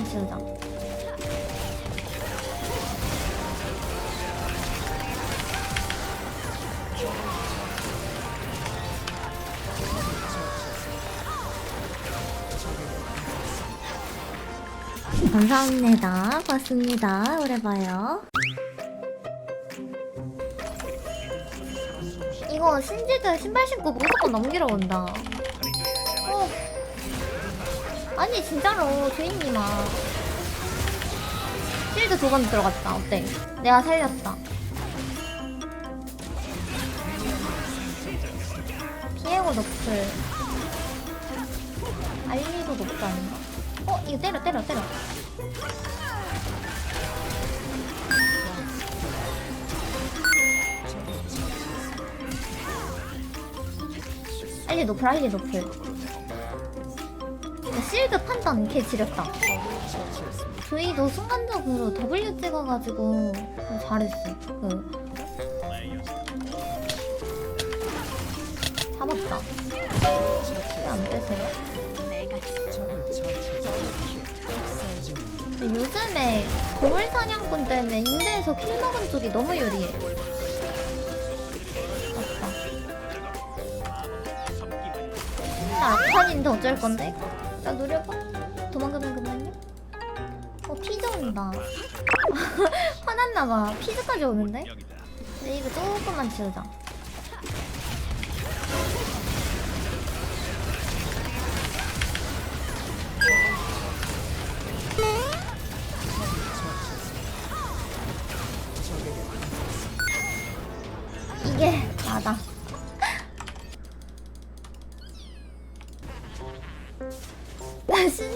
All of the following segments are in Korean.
조금만 지우자. 감사합니다. 봤습니다. 오래 봐요. 이거 신지드 신발 신고 무조건 넘기러 온다. 어. 아니 진짜로 주인님아. 실드 두 번 들어갔다. 어때? 내가 살렸다. 피에고 노플. 알리도 노플 아닌가? 어 이거 때려 때려 때려. 알리 노플 알리 노플. 야, 실드 판단 개 지렸다. 저희도 순간적으로 W 찍어가지고 잘했어. 그. 잡았다. 왜안 빼세요? 요즘에 고물 사냥꾼 때문에 인대에서 킬 먹은 쪽이 너무 유리해. 맞다. 나 악한인데 어쩔 건데? 나 노려봐. 도망가면 그만요. 어, 피즈 온다. 화났나봐. 피즈까지 오는데? 근데 이거 조금만 지우자.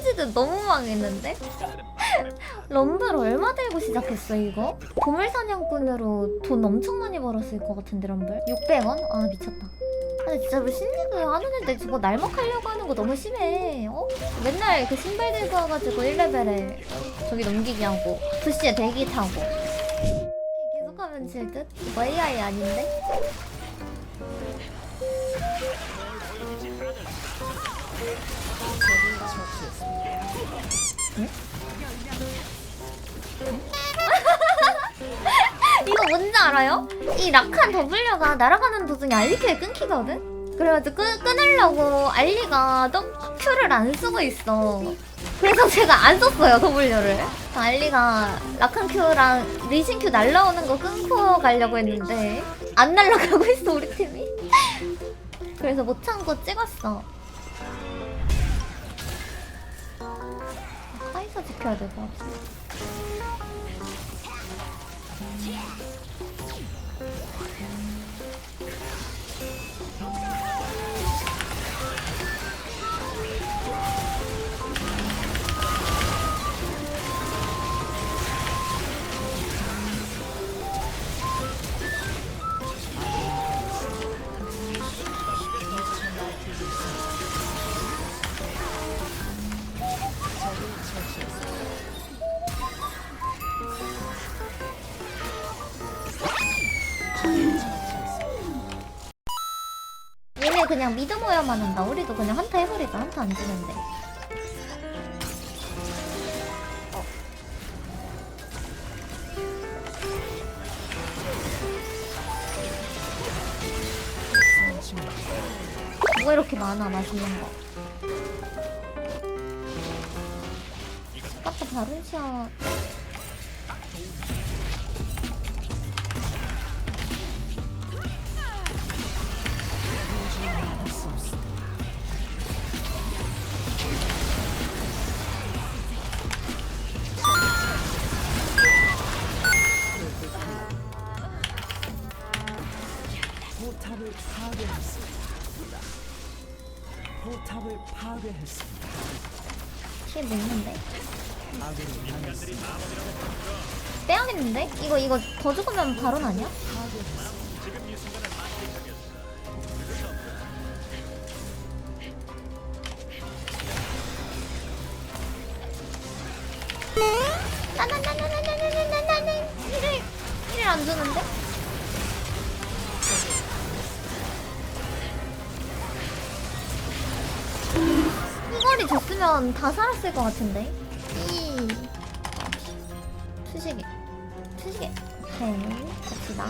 나 신지드 너무 망했는데? 럼블 얼마 들고 시작했어 이거? 보물사냥꾼으로 돈 엄청 많이 벌었을 것 같은데 럼블? 600원? 아 미쳤다 근데 진짜 뭐 신지드 하는 애들 저거 날먹하려고 하는 거 너무 심해 어? 맨날 그 신발 들고 와가지고 1레벨에 저기 넘기기 하고 부시에 대기 타고 계속하면 질듯? 이거 AI 아닌데? 알아요? 이 락한 W가 날아가는 도중에 알리큐에 끊기거든? 그래가지고 끄, 끊으려고 알리가 Q를 안 쓰고 있어. 그래서 제가 안 썼어요, W를. 알리가 락한 Q랑 리신 Q 날라오는 거 끊고 가려고 했는데 안 날아가고 있어, 우리 팀이. 그래서 못 참고 찍었어. 카이사 지켜야 될 것 같아. 그냥 미드 모여만 한다. 우리도 그냥 한타 해버리자. 한타 안 지는데. 뭐 이렇게 많아 맛있는 거. 아까 바른시 킬 먹는데? 빼야겠는데? 이거 이거 더 죽으면 바론 아니야? 나나나나나나나나나나 힐을 힐을 안 주는데? 이거리 줬으면 다 살았을 것 같은데? 이. 수식이 수식이 오케이 갑시다.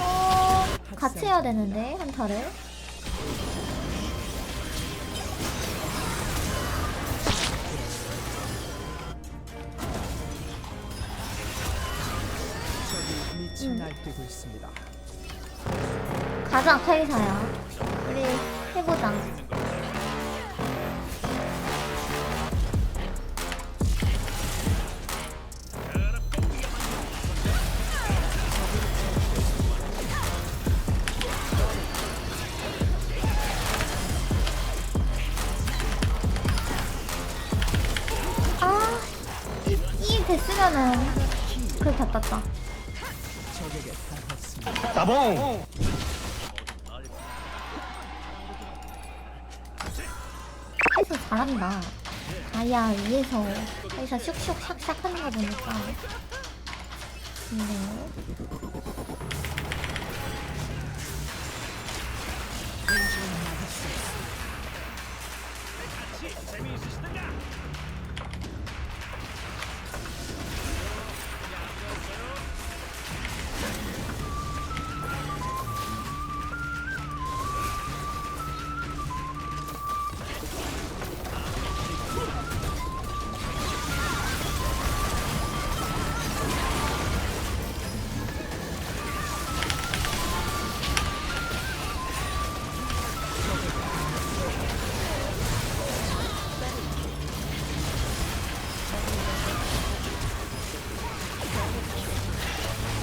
어 같이 해야 되는데 한타를. 음. 가자 카이사야. 우리 해보자 아, 이, 이 됐으면은 그래 다. 따봉! 카이사 잘한다. 아야 위에서 카이사 슉슉 샥샥 하는 거 보니까. 근데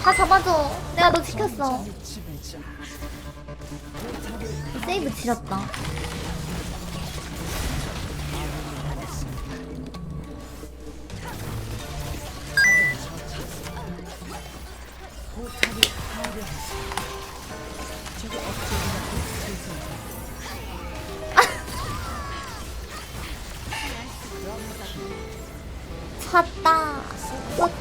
다 잡아줘. 내가 너 지켰어. 세이브 지렸다. 파괴했습니다.